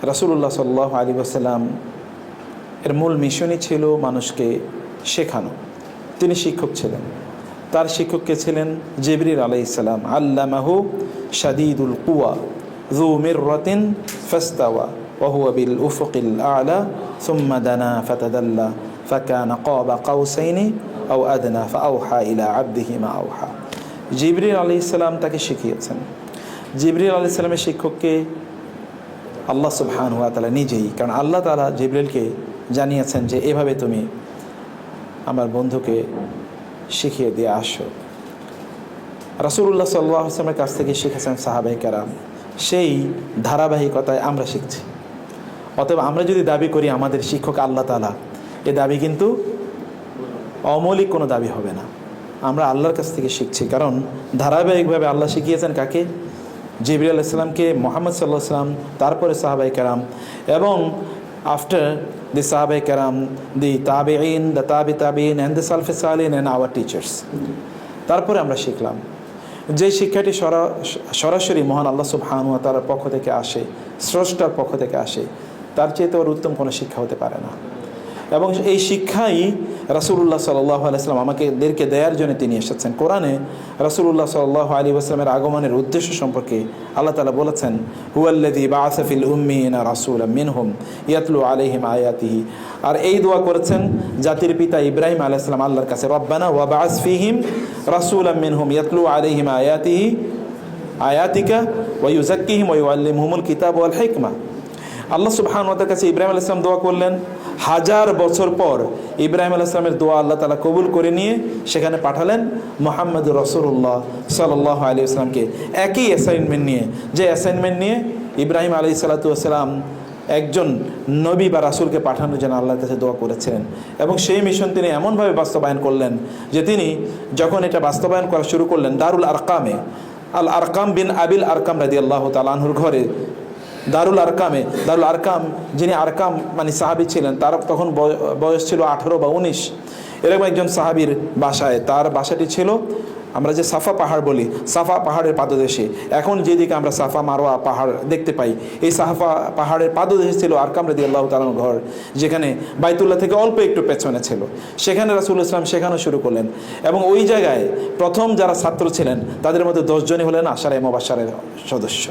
রাসুল্লাহ সাল্লাহ আলী আসাল্লাম এর মূল মিশনই ছিল মানুষকে শেখানো তিনি শিক্ষক ছিলেন তার শিক্ষককে ছিলেন জিবরির আলাই ইসলাম আল্লামাহু শাদিদুল কুয়া জু মিররাতিন ফাস্তাওয়া وهو بالأفق الأعلى ثم دنا فتدلى فكان قاب قوسين أو أدنى فأوحى إلى عبده ما أوحى জিবরিল আলী ইসলাম তাকে শিখিয়েছেন জিবরিল আলী ইসলামের শিক্ষককে আল্লাহ সুবহান হুয়া তালা নিজেই, কারণ আল্লাহ তালা জিবরিলকে জানিয়েছেন যে এভাবে তুমি আমার বন্ধুকে শিখিয়ে দিয়ে আসো। রাসুল্লাহ সাল্লাহ আসলামের কাছ থেকে শিখেছেন সাহাবাই কারাম, সেই ধারাবাহিকতায় আমরা শিখছি। অতএব আমরা যদি দাবি করি আমাদের শিক্ষক আল্লাহ তালা এ দাবি কিন্তু অমৌলিক কোনো দাবি হবে না। আমরা আল্লাহর কাছ থেকে শিখছি, কারণ ধারাবাহিকভাবে আল্লাহ শিখিয়েছেন কাকে? জিবরি আলাইসাল্লামকে মোহাম্মদ সাল্লাহ সাল্লাম, তারপরে সাহাবাই কারাম এবং আফটার দি সাহাবাই কারাম দি তাবে ইন দ্য তাবি তাবিন অ্যান্ড দ্য সালফে সালিন অ্যান্ড আওয়ার টিচার্স তারপরে আমরা শিখলাম যে শিক্ষাটি সরা- সরাসরি মহান আল্লাহ সুবহানুয়া তার পক্ষ থেকে আসে, স্রষ্টার পক্ষ থেকে আসে, তার চেয়ে তো ওর উত্তম কোনো শিক্ষা হতে পারে না। এবং এই শিক্ষাই রাসুল্লাহ সাল্লাহ আলাইসলাম আমাকে এদেরকে দেওয়ার জন্য তিনি এসেছেন। কোরআনে রাসুল্লাহ সাল্লাহ আলী আসলামের আগমনের উদ্দেশ্য সম্পর্কে আল্লাহ তালা বলেছেন হুয়াল্লাদি বা আসফিল উম্মিনা রাসুল মিনহুম ইয়াতলু আলহিম আয়াতিহি। আর এই দোয়া করেছেন জাতির পিতা ইব্রাহিম আলাইসলাম আল্লাহর কাছে, রব্বানা ওয়া বাস ফিহিম রাসুল মিনহুম ইয়াতলু আলহিম আয়াতিহি, আয়াতিকা ওয়ুজাক্কিহিম ওয়ুআল্লিমহুমুল কিতাব ওয়াল হিকমা। আল্লাহ সুবহান ওয়াতার কাছে ইব্রাহিম আলাইসলাম দোয়া করলেন। হাজার বছর পর ইব্রাহিম আলাইসলামের দোয়া আল্লাহ তালা কবুল করে নিয়ে সেখানে পাঠালেন মোহাম্মদ রসুল্লাহ সাল্লাহ আলী আসলামকে একই অ্যাসাইনমেন্ট নিয়ে, যে অ্যাসাইনমেন্ট নিয়ে ইব্রাহিম আলী সালাতাম একজন নবী বা রাসুলকে পাঠানোর জন্য আল্লাহর কাছে দোয়া করেছিলেন। এবং সেই মিশন তিনি এমনভাবে বাস্তবায়ন করলেন যে তিনি যখন এটা বাস্তবায়ন করা শুরু করলেন দারুল আরকামে, আল আরকাম বিন আবিল আরকাম রাদি আল্লাহ তালাহুর ঘরে দারুল আরকামে, দারুল আরকাম, যিনি আরকাম মানে সাহাবি ছিলেন, তার তখন বয়- বয়স ছিল আঠেরো বা উনিশ। এরকম একজন সাহাবির বাসায়, তার বাসাটি ছিল, আমরা যে সাফা পাহাড় বলি, সাফা পাহাড়ের পাদদেশে। এখন যেদিকে আমরা সাফা মারোয়া পাহাড় দেখতে পাই, এই সাফা পাহাড়ের পাদদেশে ছিল আরকাম রদি আল্লাহ তালার ঘর, যেখানে বাইতুল্লাহ থেকে অল্প একটু পেছনে ছিল। সেখানে রাসুল ইসলাম শেখানো শুরু করলেন। এবং ওই জায়গায় প্রথম যারা ছাত্র ছিলেন, তাদের মধ্যে দশজনই হলেন আশারে মোবাসারের সদস্য।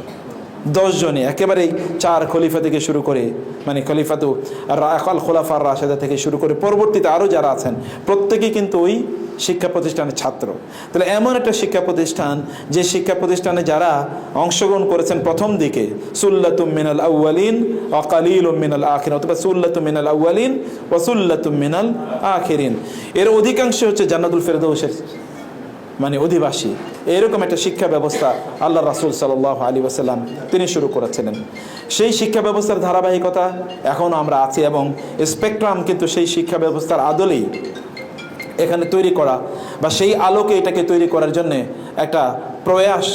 দশজনে একেবারেই চার খলিফা থেকে শুরু করে মানে খলিফাতু রাকাল খোলাফার রাশেদা থেকে শুরু করে পরবর্তীতে আরও যারা আছেন প্রত্যেকেই কিন্তু ওই শিক্ষা প্রতিষ্ঠানের ছাত্র। তাহলে এমন একটা শিক্ষা প্রতিষ্ঠান, যে শিক্ষা প্রতিষ্ঠানে যারা অংশগ্রহণ করেছেন প্রথম দিকে, সুল্লাতুম মিনাল আউয়ালিন অকালিল মিনাল আখির অথবা সুল্লাতুম মিনাল আউয়ালিন ওসুল্লাতুম মিনাল আখিরিন। এর অধিকাংশ হচ্ছে জান্নাতুল ফেরদৌসের মানে অধিবাসী। এরকম একটা শিক্ষা ব্যবস্থা আল্লাহ রাসুল সাল্লাহ আলী ওসাল্লাম তিনি শুরু করেছিলেন। সেই শিক্ষা ব্যবস্থার ধারাবাহিকতা এখনও আমরা আছি এবং স্পেকট্রাম কিন্তু সেই শিক্ষা ব্যবস্থার আদলেই এখানে তৈরি করা বা সেই আলোকে এটাকে তৈরি করার জন্যে একটা প্রয়াস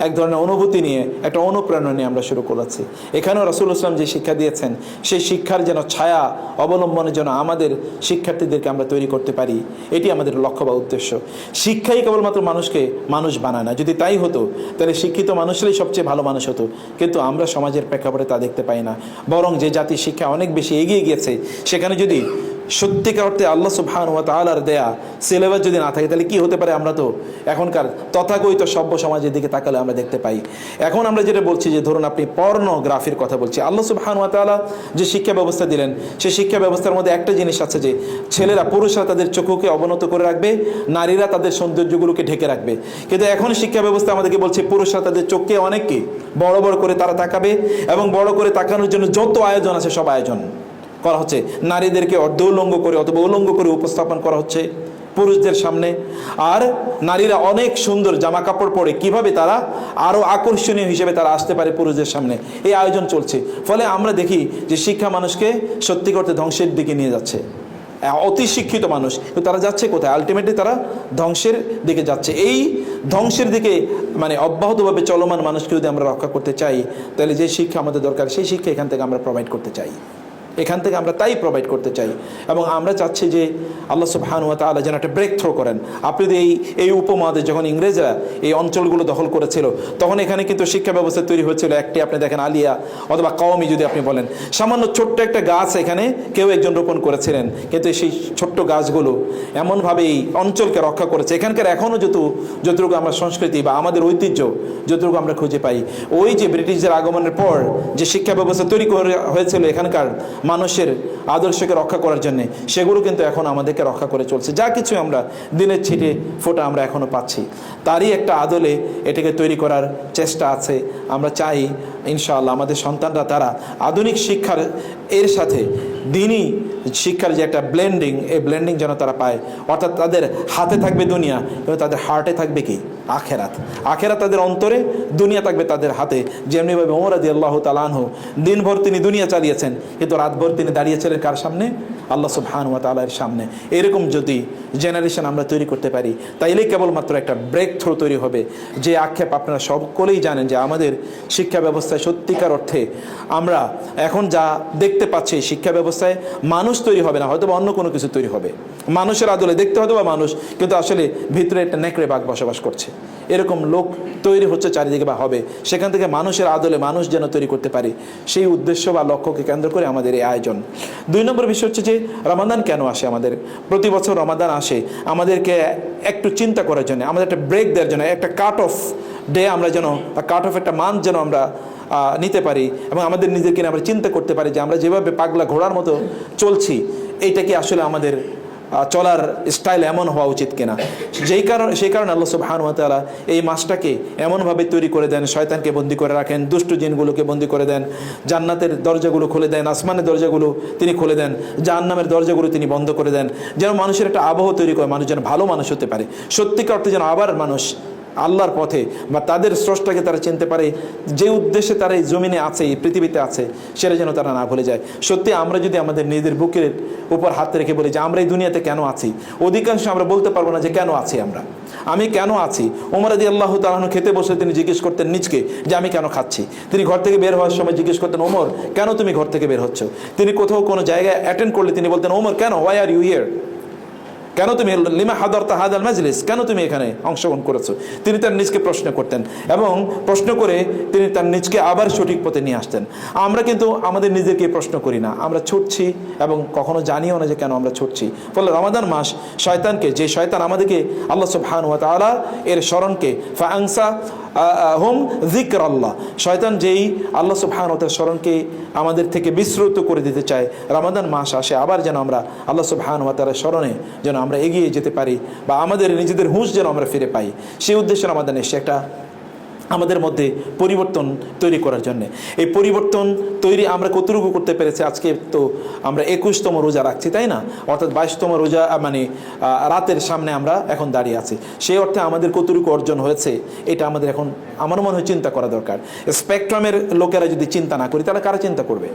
এক ধরনের অনুভূতি নিয়ে, একটা অনুপ্রেরণা নিয়ে আমরা শুরু করেছি। এখানেও রাসুল ইসলাম যে শিক্ষা দিয়েছেন, সেই শিক্ষার যেন ছায়া অবলম্বনের জন্য আমাদের শিক্ষার্থীদেরকে আমরা তৈরি করতে পারি, এটি আমাদের লক্ষ্য বা উদ্দেশ্য। শিক্ষাই কেবলমাত্র মানুষকে মানুষ বানায় না। যদি তাই হতো, তাহলে শিক্ষিত মানুষরাই সবচেয়ে ভালো মানুষ হতো। কিন্তু আমরা সমাজের প্রেক্ষাপটে তা দেখতে পাই না। বরং যে জাতির শিক্ষা অনেক বেশি এগিয়ে গিয়েছে, সেখানে যদি সত্যিকার অর্থে আল্লাহ সুবহান ওয়া তাআলার দেয়া সিলেবাস যদি না থাকে, তাহলে কি হতে পারে আমরা তো এখনকার তথাকথিত সভ্য সমাজের দিকে তাকালে আমরা দেখতে পাই। এখন আমরা যেটা বলছি যে ধরুন আপনি পর্নোগ্রাফির কথা বলছি, আল্লাহ সুবহান ওয়া তাআলা যে শিক্ষা ব্যবস্থা দিলেন সেই শিক্ষা ব্যবস্থার মধ্যে একটা জিনিস আছে যে ছেলেরা পুরুষরা তাদের চোখকে অবনত করে রাখবে, নারীরা তাদের সৌন্দর্যগুলোকে ঢেকে রাখবে। কিন্তু এখন শিক্ষা ব্যবস্থা আমাদেরকে বলছে পুরুষরা তাদের চোখকে অনেককে বড় বড় করে তারা তাকাবে এবং বড় করে তাকানোর জন্য যত আয়োজন আছে সব আয়োজন। করা হচ্ছে। নারীদেরকে অর্ধ উলঙ্গ করে অথবা উলঙ্গ করে উপস্থাপন করা হচ্ছে পুরুষদের সামনে। আর নারীরা অনেক সুন্দর জামা কাপড় পরে কীভাবে তারা আরও আকর্ষণীয় হিসেবে তারা আসতে পারে পুরুষদের সামনে। এই আয়োজন চলছে। ফলে আমরা দেখি যে শিক্ষা মানুষকে সত্যি করতে ধ্বংসের দিকে নিয়ে যাচ্ছে। অতি শিক্ষিত মানুষ। কিন্তু তারা যাচ্ছে কোথায়? আলটিমেটলি তারা ধ্বংসের দিকে যাচ্ছে। এই ধ্বংসের দিকে মানে অব্যাহতভাবে চলমান মানুষকে যদি আমরা রক্ষা করতে চাই, তাহলে যে শিক্ষা আমাদের দরকার, সেই শিক্ষা এখান থেকে আমরা প্রোভাইড করতে চাই। এখান থেকে আমরা তাই প্রোভাইড করতে চাই। এবং আমরা চাচ্ছি যে আল্লাহ সুবহান ওয়া তাআলা যেন একটা ব্রেক থ্রো করেন। আপনি যদি এই এই উপমহাদেশ যখন ইংরেজরা এই অঞ্চলগুলো দখল করেছিল, তখন এখানে কিন্তু শিক্ষা ব্যবস্থা তৈরি হয়েছিল। একটি আপনি দেখেন আলিয়া অথবা কওমি যদি আপনি বলেন। সামান্য ছোট্ট একটা গাছ এখানে কেউ একজন রোপণ করেছিলেন। কিন্তু সেই ছোট্ট গাছগুলো এমনভাবে এই অঞ্চলকে রক্ষা করেছে। এখানকার এখনও যত যতটুকু আমরা সংস্কৃতি বা আমাদের ঐতিহ্য, যতটুকু আমরা খুঁজে পাই, ওই যে ব্রিটিশদের আগমনের পর যে শিক্ষা ব্যবস্থা তৈরি করে হয়েছিল এখানকার মানুষের আদর্শকে রক্ষা করার জন্যে, সেগুলো কিন্তু এখন আমাদেরকে রক্ষা করে চলছে। যা কিছু আমরা দিনের ছিটে ফোটা আমরা এখনও পাচ্ছি। তারই একটা আদলে এটাকে তৈরি করার চেষ্টা আছে। আমরা চাই, ইনশাআল্লাহ, আমাদের সন্তানরা, তারা আধুনিক শিক্ষার এর সাথে দিনই শিক্ষার যে একটা ব্লেন্ডিং এই ব্লেন্ডিং যেন তারা পায়। অর্থাৎ তাদের হাতে থাকবে দুনিয়া এবং তাদের হার্টে থাকবে কি? আখেরাত। আখেরাত তাদের অন্তরে, দুনিয়া থাকবে তাদের হাতে। যেমনিভাবে ওমরাদি আল্লাহ তালানহ দিনভর তিনি দুনিয়া চালিয়েছেন, কিন্তু রাতভর তিনি দাঁড়িয়েছিলেন কার সামনে? আল্লাহ সুবহান ওয়া তালার সামনে। এরকম যদি জেনারেশন আমরা তৈরি করতে পারি, তাইলেই কেবলমাত্র একটা ব্রেক থ্রো তৈরি হবে। যে আক্ষেপ আপনারা সকলেই জানেন যে আমাদের শিক্ষা ব্যবস্থায় সত্যিকার অর্থে আমরা এখন যা দেখতে পাচ্ছি শিক্ষা ব্যবস্থায় মানুষ তৈরি হবে না হয়তো বা অন্য কোনো কিছু তৈরি হবে। মানুষের আদলে দেখতে হয়তো বা মানুষ, কিন্তু আসলে ভিতরে একটা নেকড়ে বাঘ বসবাস করছে। এরকম লোক তৈরি হচ্ছে চারিদিকে বা হবে। সেখান থেকে মানুষের আদলে মানুষ যেন তৈরি করতে পারে, সেই উদ্দেশ্য বা লক্ষ্যকে কেন্দ্র করে আমাদের এই আয়োজন। দুই নম্বর বিষয় হচ্ছে যে রমাদান কেন আসে আমাদের? প্রতি বছর রমাদান আসে আমাদেরকে একটু চিন্তা করার জন্য, আমাদের একটা ব্রেক দেওয়ার জন্য, একটা কাট অফ ডে আমরা যেন কাট অফ একটা মান্থ যেন আমরা নিতে পারি এবং আমাদের নিয়ে আমরা চিন্তা করতে পারি যে আমরা যেভাবে পাগলা ঘোড়ার মতো চলছি, এইটা কি আসলে আমাদের চলার স্টাইল এমন হওয়া উচিত কিনা। যেই কারণে সেই কারণে আল্লাহ সুবহান তাআলা এই মাছটাকে এমনভাবে তৈরি করে দেন, শয়তানকে বন্দি করে রাখেন, দুষ্ট জিনগুলোকে বন্দি করে দেন, জান্নাতের দরজাগুলো খুলে দেন, আসমানের দরজাগুলো তিনি খুলে দেন, জাহান্নামের দরজাগুলো তিনি বন্ধ করে দেন। যেন মানুষের একটা আবহ তৈরি করে মানুষ যেন ভালো মানুষ হতে পারে। সত্যিকার অর্থে যেন আবার মানুষ আল্লাহর পথে বা তাদের স্রষ্টাকে তারা চিনতে পারে, যে উদ্দেশ্যে তারা এই জমিনে আছে, এই পৃথিবীতে আছে, সেটা যেন তারা না ভুলে যায়। সত্যি আমরা যদি আমাদের নিজেদের বুকের উপর হাত রেখে বলি যে আমরা এই দুনিয়াতে কেন আছি, অধিকাংশ আমরা বলতে পারব না যে কেন আছি আমরা। আমি কেন আছি? ওমর আদি আল্লাহ তালাহন খেতে বসে তিনি জিজ্ঞেস করতেন নিজকে যে আমি কেন খাচ্ছি? তিনি ঘর থেকে বের হওয়ার সময় জিজ্ঞেস করতেন ওমর কেন তুমি ঘর থেকে বের হচ্ছ? তিনি কোথাও কোনো জায়গায় অ্যাটেন্ড করলে তিনি বলতেন ওমর কেন? ওয়াই আর ইউ হিয়ার কেন তুমি লিমা হাদর তাহাদ আল মাজলিস? কেন তুমি এখানে অংশগ্রহণ করেছ? তিনি তার নিজকে প্রশ্ন করতেন এবং প্রশ্ন করে তিনি তার নিজকে আবার সঠিক পথে নিয়ে আসতেন। আমরা কিন্তু আমাদের নিজেকে প্রশ্ন করি না। আমরা ছুটছি এবং কখনো জানিও না যে কেন আমরা ছুটছি। ফলে রমাদান মাস শয়তানকে, যে শয়তান আমাদেরকে আল্লাহ সুবহান ওয়া তাআলা এর স্মরণকে ফাংসা হোম জিকর আল্লাহ শয়তান যেই আল্লাহ সুবহান ওয়া স্মরণকে আমাদের থেকে বিশ্রুত করে দিতে চায়, রামাদান মাস আসে, আবার যেন আমরা আল্লাহ সুবহান ওয়া তাআলার স্মরণে যেন আমরা এগিয়ে যেতে পারি বা আমাদের নিজেদের হুঁশ যেন আমরা ফিরে পাই। সেই উদ্দেশ্যে রামাদান এসে একটা আমাদের মধ্যে পরিবর্তন তৈরি করার জন্য। এই পরিবর্তন তৈরি আমরা কতটুকু করতে পেরেছি আজকে তো আমরা একুশতম রোজা রাখছি, তাই না? অর্থাৎ বাইশতম রোজা মানে রাতের সামনে আমরা এখন দাঁড়িয়ে আছি। সেই অর্থে আমাদের কতটুকু অর্জন হয়েছে, এটা আমাদের এখন, আমার মনে হয় চিন্তা করা দরকার। স্পেকট্রামের লোকেরা যদি চিন্তা না করি, তাহলে কারা চিন্তা করবে?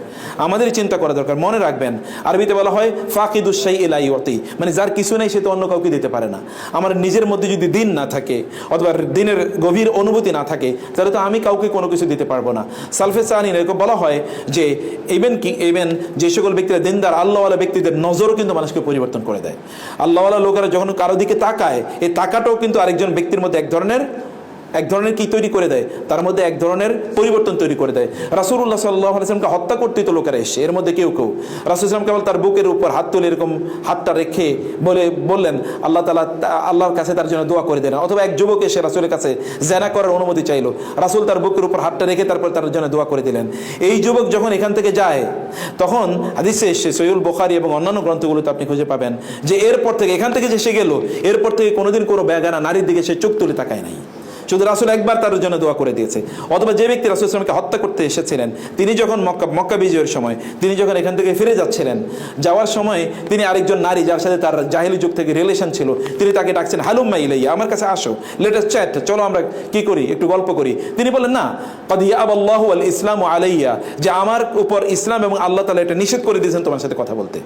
আমাদের চিন্তা করা দরকার। মনে রাখবেন, আরবিতে বলা হয় ফাকিদুসাই এলাই অতি মানে যার কিছু নেই, সে তো অন্য কাউকে দিতে পারে না। আমার নিজের মধ্যে যদি দিন না থাকে, অথবা দিনের গভীর অনুভূতি না থাকে, তাহলে তো আমি কাউকে কোনো কিছু দিতে পারব না। সালফে সাহানিন এরকম বলা হয় যে ইভেন কি ইভেন যে সকল ব্যক্তিরা দিনদার, আল্লাহওয়ালা ব্যক্তিদের নজরও কিন্তু মানুষকে পরিবর্তন করে দেয়। আল্লাহওয়ালা লোকেরা যখন কারও দিকে তাকায়, এই তাকাটাও কিন্তু আরেকজন ব্যক্তির মধ্যে এক ধরনের এক ধরনের কি তৈরি করে দেয়? তার মধ্যে এক ধরনের পরিবর্তন তৈরি করে দেয়। রাসুল্লাহ সাল্লাহ আলাইসলামকে হত্যা করতে তো লোকেরা এসে এর মধ্যে কেউ কেউ। রাসুল ইসলাম কেবল তার বুকের উপর হাত তুলে এরকম হাতটা রেখে বলে, বললেন, আল্লাহ তালা আল্লাহর কাছে তার জন্য দোয়া করে দেন। অথবা এক যুবক এসে রাসুলের কাছে জেনা করার অনুমতি চাইলো। রাসুল তার বুকের উপর হাতটা রেখে তারপর তার জন্য দোয়া করে দিলেন। এই যুবক যখন এখান থেকে যায়, তখন হাদিসে এসে সৈয়ুল বোখারি এবং অন্যান্য গ্রন্থগুলোতে আপনি খুঁজে পাবেন যে এরপর থেকে, এখান থেকে যে সে গেল, এরপর থেকে কোনোদিন কোনো বেগানা নারীর দিকে সে চোখ তুলে তাকায় নাই। শুধু রাসুল একবার তার জন্য দোয়া করে দিয়েছে, অথবা যে ব্যক্তি রাসুল ইসলামকে হত্যা করতে এসেছিলেন, তিনি যখন মক্কা মক্কা বিজয়ের সময়, তিনি যখন এখান থেকে ফিরে যাচ্ছিলেন, যাওয়ার সময় তিনি আরেকজন নারী যার সাথে তার জাহিলি যুগ থেকে রিলেশন ছিল, তিনি তাকে ডাকছেন, হালুম্মা ইলাইয়া, আমার কাছে আসো লেটেস্ট চ্যাট চলো আমরা কি করি, একটু গল্প করি। তিনি বললেন, না কদিয়া আবাল্লাহ আল ইসলাম আলাইয়া, যে আমার উপর ইসলাম এবং আল্লাহ তালা এটা নিষেধ করে দিয়েছেন তোমার সাথে কথা বলতে।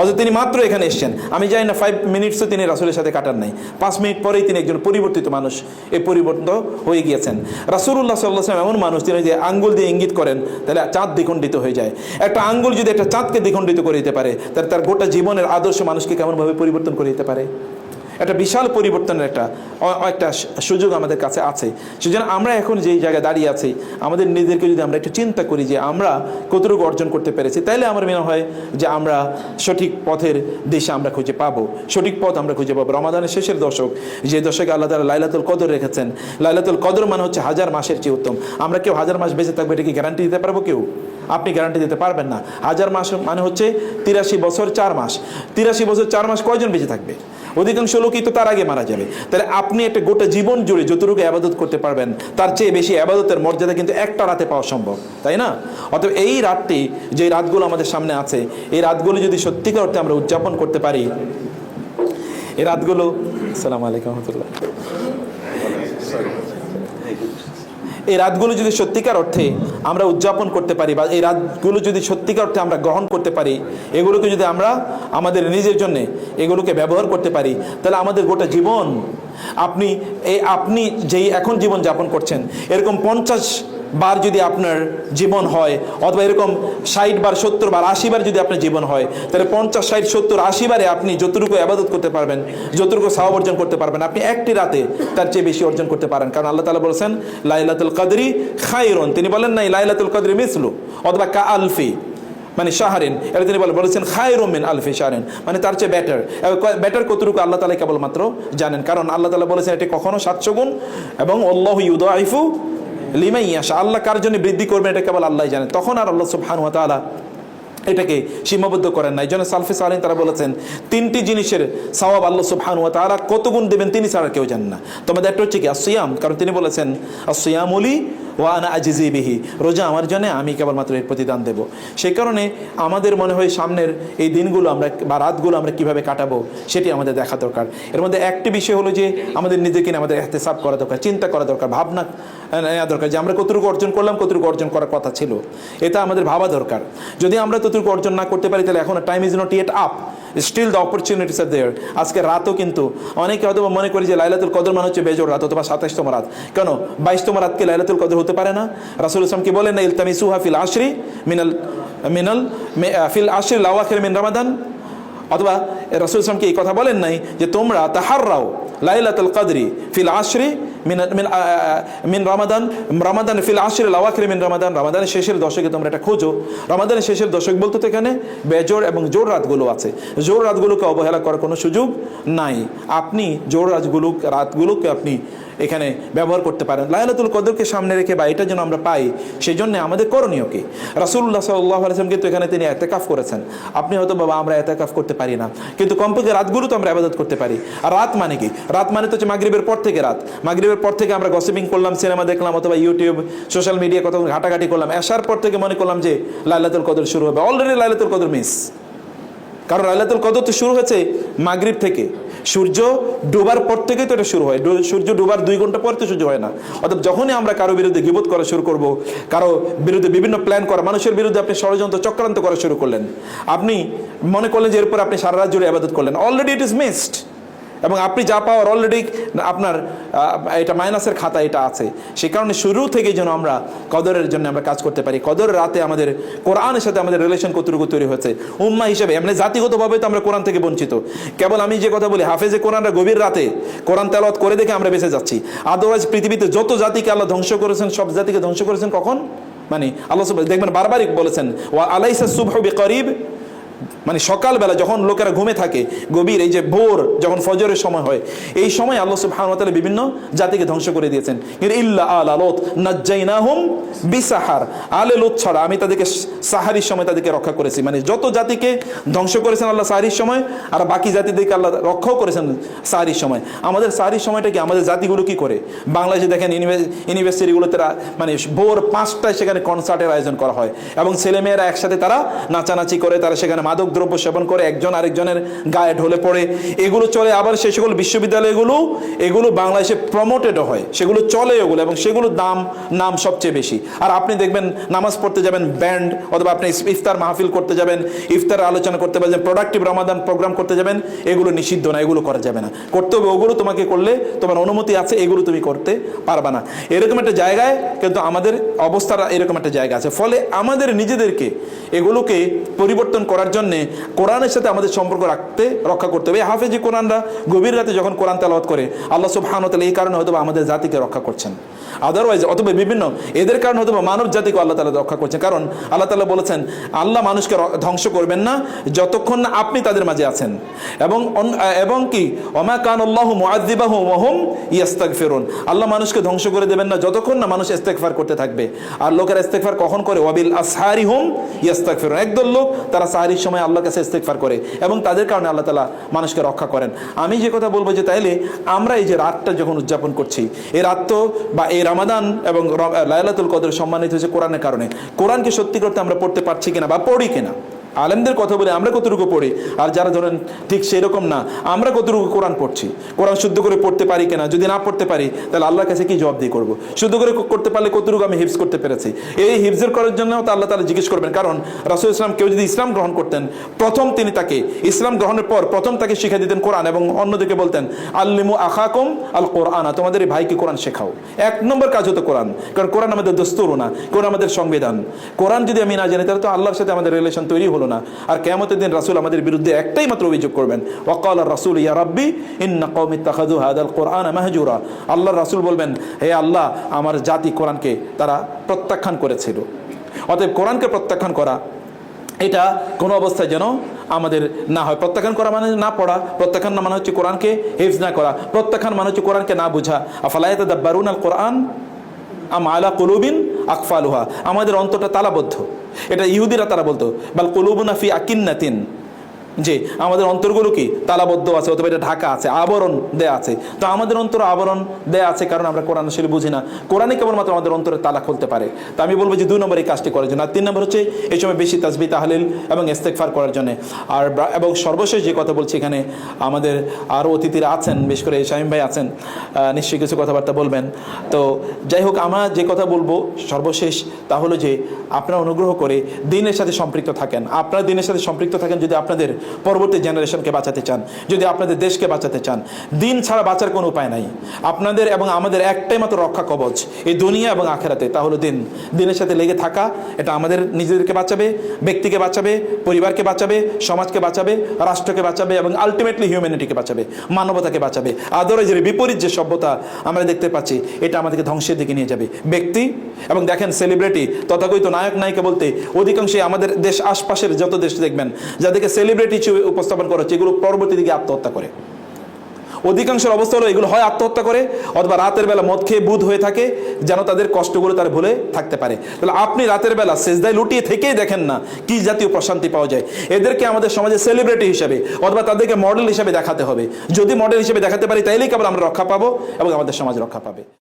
অথচ তিনি মাত্র এখানে এসেছেন। আমি জানি না ফাইভ মিনিটসও তিনি রাসুলের সাথে কাটার নাই। পাঁচ মিনিট পরেই তিনি একজন পরিবর্তিত মানুষ। এই পরিবর্তন পর্যন্ত হয়ে গিয়েছেন। রাসুল্লাহ সাল্লাম এমন মানুষ তিনি যে আঙ্গুল দিয়ে ইঙ্গিত করেন, তাহলে চাঁদ দ্বিখণ্ডিত হয়ে যায়। একটা আঙ্গুল যদি একটা চাঁদকে দ্বিখণ্ডিত করে দিতে পারে, তাহলে তার গোটা জীবনের আদর্শ মানুষকে কেমনভাবে পরিবর্তন করে দিতে পারে? একটা বিশাল পরিবর্তনের একটা একটা সুযোগ আমাদের কাছে আছে। সেজন্য আমরা এখন যেই জায়গায় দাঁড়িয়ে আছি, আমাদের নিজেদেরকে যদি আমরা একটু চিন্তা করি যে আমরা কতটুকু অর্জন করতে পেরেছি, তাইলে আমার মনে হয় যে আমরা সঠিক পথের দিশা আমরা খুঁজে পাবো। সঠিক পথ আমরা খুঁজে পাবো। রমাদানের শেষের দশক, যে দশকে আল্লাহ তালা লাইলাতুল কদর রেখেছেন, লাইলাতুল কদর মানে হচ্ছে হাজার মাসের চেয়ে উত্তম। আমরা কেউ হাজার মাস বেঁচে থাকব, এটা কি গ্যারান্টি দিতে পারব কেউ? আপনি গ্যারান্টি দিতে পারবেন না। হাজার মাস মানে হচ্ছে তিরাশি বছর চার মাস। তিরাশি বছর চার মাস কয়জন বেঁচে থাকবে? অধিকাংশ লোকই তো তার আগে মারা যাবে। তাহলে আপনি একটা গোটা জীবন জুড়ে যতটুকু আবাদত করতে পারবেন, তার চেয়ে বেশি আবাদতের মর্যাদা কিন্তু একটা রাতে পাওয়া সম্ভব, তাই না? অতএব এই রাতটি যে রাতগুলো আমাদের সামনে আছে, এই রাতগুলো যদি সত্যিকার অর্থে আমরা উদযাপন করতে পারি, এই রাতগুলো, সালাম আলাইকুম রহমতুল্লাহ। এই রাতগুলো যদি সত্যিকার অর্থে আমরা উদযাপন করতে পারি বা এই রাতগুলো যদি সত্যিকার অর্থে আমরা গ্রহণ করতে পারি, এগুলোকে যদি আমরা আমাদের নিজের জন্য এগুলোকে ব্যবহার করতে পারি, তাহলে আমাদের গোটা জীবন আপনি, এই আপনি যেই এখন জীবন যাপন করছেন, এরকম পঞ্চাশ বার যদি আপনার জীবন হয়, অথবা এরকম ষাট বার, সত্তর বার, আশি বার যদি আপনার জীবন হয়, তাহলে পঞ্চাশ, ষাট, সত্তর, আশি বারে আপনি যতটুকু আবাদত করতে পারবেন, যতটুকু সাহাব অর্জন করতে পারবেন, আপনি একটি রাতে তার চেয়ে বেশি অর্জন করতে পারেন। কারণ আল্লাহ তালা বলেছেন, লাইলাতুল কাদরি খাইরন তিনি বলেন নাই, লাইলাতুল কাদরি মিসলু। অথবা, কা আলফি। মানে শাহরিন। এটা তিনি বলে বলেছেন খায়রুমিন আলফি শাহরিন। মানে তার চেয়ে ব্যাটার ব্যাটার কতটুকু আল্লাহ তালা কেবলমাত্র জানেন। কারণ আল্লাহ তালা বলেছেন, এটি কখনো সাতশো গুণ এবং অল্লাহ ইউদাইফু লিমাই আসা আল্লাহ কার জন্য বৃদ্ধি করবেন এটা কেবল আল্লাহ জানেন তখন আর আল্লাহ সুবহান তালা এটাকে সীমাবদ্ধ করেন না এই জন্য সালফে সালিন তারা বলেছেন, তিনটি জিনিসের সওয়াব আল্লাহ সুবহান ওয়া তারা কত গুণ দেবেন তিনি ছাড়া কেউ জানেন না। তোমাদের একটা হচ্ছে কি আসিয়াম কারণ তিনি বলেছেন আসিয়ামুলি ওয়া আনা আজিজি বিহি। রোজা আমার জন্য, আমি কেবলমাত্র এর প্রতিদান দেব। সেই কারণে আমাদের মনে হয় সামনের এই দিনগুলো আমরা বা রাতগুলো আমরা কীভাবে কাটাবো, সেটি আমাদের দেখা দরকার। এর মধ্যে একটি বিষয় হলো যে, আমাদের নিজেকে আমাদের এহতেসাব করা দরকার, চিন্তা করা দরকার, ভাবনা নেওয়া দরকার যে, আমরা কতটুকু অর্জন করলাম, কতটুকু অর্জন করার কথা ছিল। এটা আমাদের ভাবা দরকার। যদি আমরা ততটুকু অর্জন না করতে পারি, তাহলে এখন time is not yet up still the opportunities are there আজকে রাতও কিন্তু অনেকে হয়তো মনে করি যে, লাইলাতুল কদর মানে হচ্ছে বেজোর রাত অথবা সাতাশতম রাত। কেন? বাইশতম রাতকে লাইলাতুল কদর হতে পারে না। রাসুল ইসলাম কি বলেন না ইলতামিসুহা ফিল আশরি মিনাল মিনাল ফিল আশরি লাওয়াখির মিন রামাদান। অথবা রসুল ইসলামকে এই কথা বলেন নাই যে, তোমরা তাহাররাও লাইলাতুল কাদরি ফিল আশরি মিন রমাদান রমাদান ফিল আশরি লাওয়াখির মিন রমাদান। রমাদানের শেষের দশকে তোমরা এটা খোঁজো। রমাদানের শেষের দশক বলতে তো এখানে বেজোর এবং জোর রাতগুলো আছে। জোর রাতগুলোকে অবহেলা করার কোনো সুযোগ নাই। আপনি জোর রাতগুলো রাতগুলোকে আপনি এখানে ব্যবহার করতে পারেন। লাইলাতুল কদরকে সামনে রেখে বা এটা যেন আমরা পাই সেই জন্য আমাদের করণীয় কি? রাসুল্লাহ সাল্লাহ আলসালাম কিন্তু এখানে তিনি এতেকাফ করেছেন। আপনি হয়তো বাবা আমরা এতেকাফ করতে পারি না। কিন্তু কমপক্ষে রাতগুলো তো আমরা আবাদত করতে পারি। আর রাত মানে কি? রাত মানে তো হচ্ছে মাগরিবের পর থেকে রাত। মাগরিবের পর থেকে আমরা গসিপিং করলাম, সিনেমা দেখলাম অথবা ইউটিউব সোশ্যাল মিডিয়া কত ঘাটাঘাটি করলাম। আসার পর থেকে মনে করলাম যে লাইলাতুল কদর শুরু হবে। অলরেডি লাইলাতুল কদর মিস কারণ লাইলাতুল কদর তো শুরু হয়েছে মাগরিব থেকে। সূর্য ডোবার পর থেকেই তো এটা শুরু হয়। সূর্য ডোবার দুই ঘণ্টা পর তো সূর্য হয় না। অর্থাৎ যখনই আমরা কারও বিরুদ্ধে গিবোধ করা শুরু করব, কারও বিরুদ্ধে বিভিন্ন প্ল্যান করা, মানুষের বিরুদ্ধে আপনি ষড়যন্ত্র চক্রান্ত করা শুরু করলেন। আপনি মনে করলেন যে এরপর আপনি সারা রাত জুড়ে আবাদত করলেন। অলরেডি ইট ইজ মিসড এবং আপনি যা পাওয়ার অলরেডি আপনার এটা মাইনাসের খাতা এটা আছে। সে কারণে শুরু থেকে যেন আমরা কদরের জন্য আমরা কাজ করতে পারি। কদরের রাতে আমাদের, কোরআনের সাথে আমাদের রিলেশন কতটুকু তৈরি হয়েছে? উম্মা হিসেবে, এমনি জাতিগতভাবে তো আমরা কোরআন থেকে বঞ্চিত। কেবল আমি যে কথা বলি, হাফেজে কোরআনরা গভীর রাতে কোরআন তেলাওয়াত করে দেখে আমরা বেঁচে যাচ্ছি। আদারওয়াইজ পৃথিবীতে যত জাতিকে আল্লাহ ধ্বংস করেছেন, সব জাতিকে ধ্বংস করেছেন কখন? মানে আল্লাহ দেখবেন বারবারই বলেছেন, ওয়া আলাইসা সুবহু বিকরিব। মানে সকালবেলা যখন লোকেরা ঘুমে থাকে, গভীর এই যে ভোর যখন ফজরের সময় হয়, এই সময় আল্লাহ সুবহানাহু বিভিন্ন জাতিকে ধ্বংস করে দিয়েছেন। কিন্তু ইল্লা আল আলোত নাজ্জাইনাহুম বিসাহার। আলে লোত ছাড়া আমি তাদেরকে সাহারির সময় তাদেরকে রক্ষা করেছি। মানে যত জাতিকে ধ্বংস করেছেন আল্লাহ সাহারির সময়, আর বাকি জাতিদেরকে আল্লাহ রক্ষাও করেছেন সাহারির সময়। আমাদের সাহারির সময়টা কি? আমাদের জাতিগুলো কি করে? বাংলাদেশে দেখেন ইউনিভার্স- ইউনিভার্সিটিগুলোতে মানে ভোর পাঁচটায় সেখানে কনসার্টের আয়োজন করা হয়। এবং ছেলেমেয়েরা একসাথে তারা নাচানাচি করে, তারা সেখানে মাদক দ্রব্য সেবন করে একজন আরেকজনের গায়ে ঢলে পড়ে। এগুলো চলে আবার সেই সকল বিশ্ববিদ্যালয়গুলো, এগুলো বাংলাদেশে প্রমোটেড হয়। সেগুলো চলে ওগুলো এবং সেগুলোর দাম, নাম সবচেয়ে বেশি। আর আপনি দেখবেন নামাজ পড়তে যাবেন ব্যান্ড অথবা আপনি ইফতার মাহফিল করতে যাবেন, ইফতার আলোচনা করতে পারবেন প্রোডাক্টিভ রমাদান প্রোগ্রাম করতে যাবেন, এগুলো নিষিদ্ধ না, এগুলো করা যাবে না। করতে হবে ওগুলো, তোমাকে করলে তোমার অনুমতি আছে, এগুলো তুমি করতে পারবা না। এরকম একটা জায়গায় কিন্তু আমাদের অবস্থাটা এরকম একটা জায়গা আছে। ফলে আমাদের নিজেদেরকে এগুলোকে পরিবর্তন করার জন্যে কোরআনের সাথে আমাদের সম্পর্ক রাখতে, রক্ষা করতে হবে। হাফেজি কোরআনরা গভীর রাতে যখন কোরআন তেলাওয়াত করে, আল্লাহ সুবহানাহু এই কারণে হয়তো আমাদের জাতিকে রক্ষা করছেন। আদারওয়াইজ অথবা বিভিন্ন, এদের কারণে হয়তো মানব জাতিকে আল্লাহ তালা রক্ষা করছেন। কারণ আল্লাহ তালা বলেছেন, আল্লাহ মানুষকে ধ্বংস করবেন না, যতক্ষণ না আপনি তাদের মাঝে আছেন। এবং এবং কি অমা কান আল্লাহ মুআদ্দিবাহু ওয়াহুম ইয়াস্তাগফিরুন। আল্লাহ মানুষকে ধ্বংস করে দেবেন না, যতক্ষণ না মানুষ ইস্তেগফার করতে থাকবে। আর লোকেরা ইস্তেগফার কখন করে? ওয়াবিল আসহারি হুম ইয়াস্তাগফিরুন। একদল লোক, তারা সাহারির সময় আল্লাহর কাছে ইস্তেকফার করে এবং তাদের কারণে আল্লাহ তালা মানুষকে রক্ষা করেন। আমি যে কথা বলব যে তাইলে আমরা এই যে রাতটা যখন উদযাপন করছি, এই রাত তো বা এই রামাদান এবং লায়লাতুল কদর সম্মানিত হয়েছে কোরআনের কারণে। কোরআনকে সত্যি করতে আমরা পড়তে পারছি কিনা বা পড়ি কিনা? আলেমদের কথা বলে আমরা কতটুকু পড়ি? আর যারা ধরেন ঠিক সেরকম না, আমরা কতটুকু কোরআন পড়ছি? কোরআন শুদ্ধ করে পড়তে পারি কিনা? যদি না পড়তে পারি, তাহলে আল্লাহর কাছে কি জবাব দিয়ে করব? শুদ্ধ করে করতে পারলে কতটুকু আমি হিফজ করতে পেরেছি? এই হিফজের করার জন্য তো আল্লাহ তালা জিজ্ঞেস করবেন। কারণ রাসুল ইসলাম কেউ যদি ইসলাম গ্রহণ করতেন, প্রথম তিনি তাকে ইসলাম গ্রহণের পর প্রথম তাকে শিখা দিতেন কোরআন এবং অন্যদিকে বলতেন, আল্লিমু আখাকুম আল কোরআন তোমাদের এই ভাইকে কোরআন শেখাও। এক নম্বর কাজ হতো কোরআন। কারণ কোরআন আমাদের দস্তুরও না, কোরআন আমাদের সংবিধান। কোরআন যদি আমি না জানি, তাহলে তো আল্লাহর সাথে আমাদের রিলেশন তৈরি হলো না। আর কেমতের দিন রাসুল আমাদের বিরুদ্ধে একটাই মাত্র অভিযোগ করবেন। ওয়াকাল রাসুল, ইয়া রাব্বি, ইন্না কওমি তাখাযু হাদাল কোরআন মাহজুরা। আল্লাহর রাসুল বলবেন, হে আল্লাহ, আমার জাতি কোরআনকে তারা প্রত্যাখ্যান করেছিল। অতএব কোরআনকে প্রত্যাখ্যান করা, এটা কোনো অবস্থায় যেন আমাদের না হয়। প্রত্যাখ্যান করা মানে না পড়া, প্রত্যাখ্যান মানে হচ্ছে কোরআনকে হেফজ না করা। প্রত্যাখ্যান মানে হচ্ছে কোরআনকে না বোঝা। আফালায়াত দাব্বারুন আল কোরআন আম আলা কলুবিন আকফালুহা। আমাদের অন্তরটা তালাবদ্ধ। এটা ইহুদিরা তারা বলতো বাল কলুবনাফি আকিন্নাতিন। যে আমাদের অন্তরগুলো কি? তালাবদ্ধ আছে অথবা এটা ঢাকা আছে, আবরণ দেয়া আছে। তো আমাদের অন্তর আবরণ দেয়া আছে কারণ আমরা কোরআন আসলে বুঝি না। কোরআনই কেবলমাত্র আমাদের অন্তরে তালা খুলতে পারে। তো আমি বলব যে দুই নম্বর এই কাজটি করার জন্য। আর তিন নম্বর হচ্ছে এই সময় বেশি তাসবি তাহলিল এবং ইস্তেকফার করার জন্য। আর এবং সর্বশেষ যে কথা বলছি এখানে, আমাদের আরও অতিথিরা আছেন, বিশেষ করে শামীম ভাই আছেন নিশ্চয়ই কিছু কথাবার্তা বলবেন। তো যাই হোক, আমরা যে কথা বলব সর্বশেষ তা হলো যে, আপনারা অনুগ্রহ করে দিনের সাথে সম্পৃক্ত থাকেন। আপনারা দিনের সাথে সম্পৃক্ত থাকেন যদি আপনাদের পরবর্তী জেনারেশনকে বাঁচাতে চান, যদি আপনাদের দেশকে বাঁচাতে চান। দিন ছাড়া বাঁচার কোনো উপায় নাই। আপনাদের এবং আমাদের একটাই মাত্র রক্ষা কবচ এই দুনিয়া এবং আখেরাতে। তা হলো দিন। দিনের সাথে লেগে থাকা, এটা আমাদের নিজেদেরকে বাঁচাবে, ব্যক্তিকে বাঁচাবে, পরিবারকে বাঁচাবে, সমাজকে বাঁচাবে, রাষ্ট্রকে বাঁচাবে এবং আলটিমেটলি হিউম্যানিটিকে বাঁচাবে, মানবতাকে বাঁচাবে। আদরেজের বিপরীত যে সভ্যতা আমরা দেখতে পাচ্ছি, এটা আমাদেরকে ধ্বংসের দিকে নিয়ে যাবে। ব্যক্তি এবং দেখেন সেলিব্রিটি তথাকথিত নায়ক নায়িকা বলতে অধিকাংশই আমাদের দেশ আশপাশের যত দেশ দেখবেন, যাদেরকে সেলিব্রিটি হিসেবে উপস্থাপন করা হচ্ছে এগুলো পরবর্তী দিকে আত্মহত্যা করে। অধিকাংশের অবস্থা হলো এগুলো হয় আত্মহত্যা করে, অথবা রাতের বেলা মদ খেয়ে বুধ হয়ে থাকে, যেন তাদের কষ্টগুলো তার ভুলে থাকতে পারে। তাহলে আপনি রাতের বেলা সেজদায় লুটিয়ে থেকেই দেখেন না কি জাতীয় প্রশান্তি পাওয়া যায়। এদেরকে আমাদের সমাজে সেলিব্রিটি হিসেবে, অথবা তাদেরকে মডেল হিসেবে দেখাতে হবে। যদি মডেল হিসেবে দেখাতে পারি, তাইলেই কেবল আমরা রক্ষা পাবো এবং আমাদের সমাজ রক্ষা পাবে।